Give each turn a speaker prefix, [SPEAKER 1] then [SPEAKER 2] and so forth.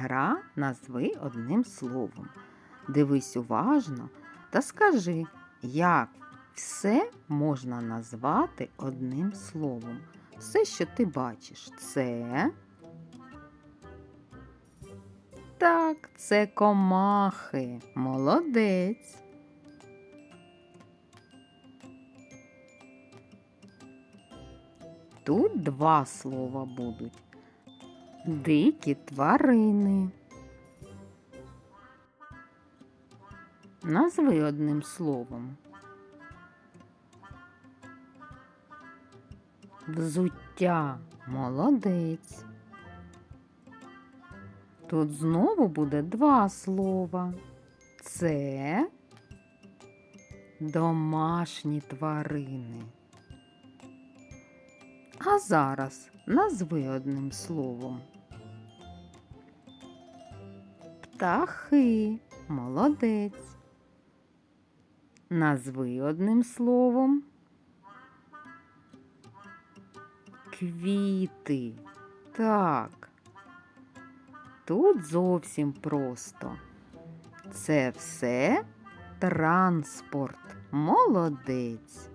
[SPEAKER 1] Гра назви одним словом. Дивись уважно та скажи, як все можна назвати одним словом. Все, що ти бачиш, це. Так, це комахи. Молодець. Тут два слова будуть. Дикі тварини. Назви одним словом. Взуття. Молодець. Тут знову буде два слова. Це домашні тварини. А зараз назви одним словом. Птахи. Молодець. Назви одним словом. Квіти. Так. Тут зовсім просто. Це все транспорт. Молодець.